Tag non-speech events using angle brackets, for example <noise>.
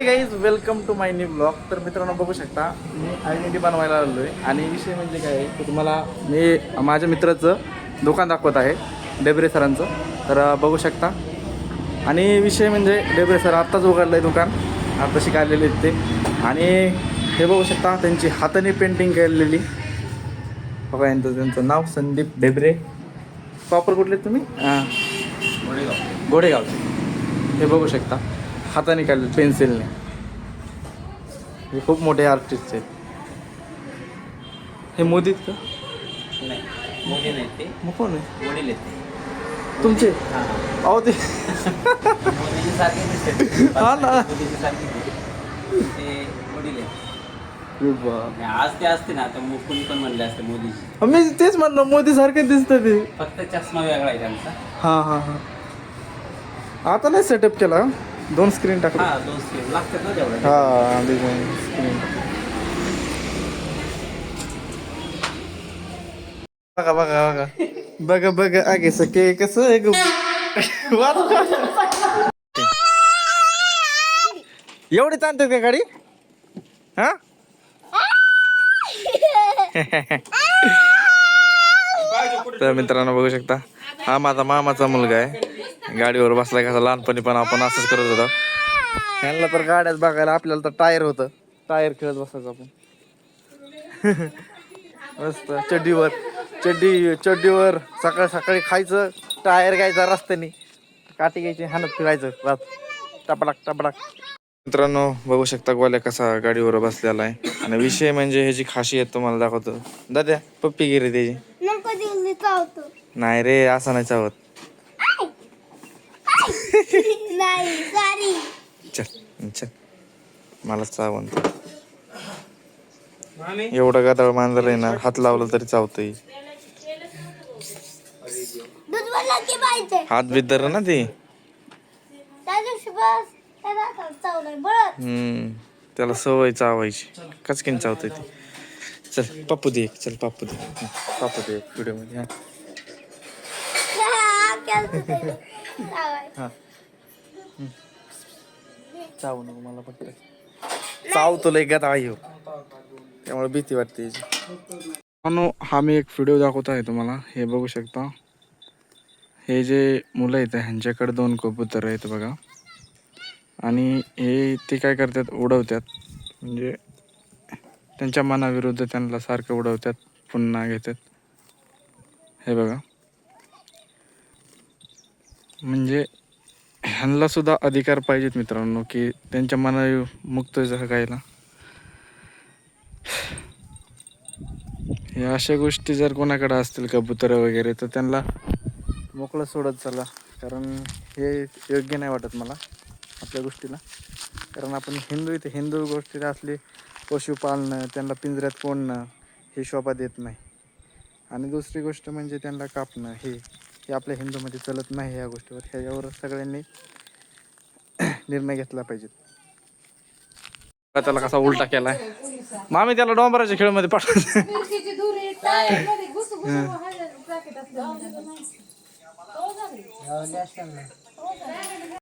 Guys welcome to my new blog तर मित्रांनो बघू शकता मी आयडेंटी बनवायला आलो आहे आणि विषय म्हणजे काय आहे की तुम्हाला मी माझ्या मित्राचं दुकान दाखवत आहे डेबरे सरांचं. तर बघू शकता. आणि विषय म्हणजे डेबरे सर आत्ताच उघडलं आहे दुकान. आता शिकायलेले आहेत ते. आणि हे बघू शकता त्यांची हाताने पेंटिंग केलेली. बघा यांचं त्यांचं नाव संदीप डेबरे. प्रॉपर कुठले तुम्ही? हां घोडेगावचे हे बघू शकता. हाताने काढले पेन्सिलने हे खूप मोठे आर्टिस्ट आहेत. हे मोदीत का? मग कोण आहे? वडील आहेत तुमचे? अहो ते <laughs> हा ना. आज ते असते ना आता कोणी पण म्हणले असते मी तेच म्हणलं मोदी सारखे दिसतं ते. फक्त चष्मा वेगळा आहे त्यांचा. हां हां हां. आता नाही सेटअप केला? दोन स्क्रीन टाकले. हा दोन स्क्रीन लागतात ना तेवढं हा स्क्रीन बघा बघा बघा. बघा बघा आगे सके कसं आहे ग? एवढी ताणते का गाडी? हा? तर मित्रांनो बघू शकता. हा माझा मामाचा मुलगा आहे. गाडीवर बसला कसा लहानपणी पण आपण असंच करत होतो. ह्यांना तर गाड्यात बघायला आपल्याला तर टायर होतं. टायर खेळत बसायचं आपण. <laughs> मस्त चड्डीवर. चड्डी चड्डीवर सकाळ सकाळी खायचं टायर घ्यायचा रस्त्याने. काठी घ्यायची हाणत फिरायचं रात. टपडाक टपडाक. मित्रांनो बघू शकता गोल्या कसा गाडीवर बसलेला आहे. आणि विषय म्हणजे ह्याची खासियत तुम्हाला दाखवतो. दाद्या पप्पी गिरी त्याची. नाही रे असं नाही चावत. नाही सॉरी चल चल. मला चावण एवढं गदाळ मांजर आहे ना हात लावला तरी चावतंय. हात बिद्दर ना ते. त्याला सवय चावायची. कचकीन चावतंय ते. चल पप्पू दे एक चल पप्पू दे. पप्पू दे एक व्हिडिओमध्ये हा. चावू नको मला फक्त चावतो लय गत आहे हो. त्यामुळे भीती वाटते याची. हा मी एक व्हिडिओ दाखवत आहे तुम्हाला. हे बघू शकता. हे जे मुलं आहेत ह्यांच्याकडे दोन कबूतर आहेत बघा. आणि हे ते काय करतात उडवतात. म्हणजे त्यांच्या मनाविरुद्ध त्यांना सारखं उडवतात पुन्हा घेतात. हे बघा. म्हणजे ह्यांना सुद्धा अधिकार पाहिजेत मित्रांनो की त्यांच्या मना मुक्त जगायला. या अशा गोष्टी जर कोणाकडे असतील कबुतर वगैरे तर त्यांना मोकळं सोडत चला. कारण हे योग्य नाही वाटत मला आपल्या गोष्टीला. कारण आपण हिंदू इथे हिंदू गोष्टीत असली पशु पाळणं त्यांना पिंजऱ्यात कोणणं हे शोभा देत नाही. आणि दुसरी गोष्ट म्हणजे त्यांना कापणं हे. हे आपल्या हिंदूमध्ये चलत नाही या गोष्टीवर. ह्याच्यावर सगळ्यांनी <clears throat> निर्णय घेतला पाहिजे. त्याला कसा उलटा केलाय. मामी त्याला डोंबराच्या खेळमध्ये पाठवते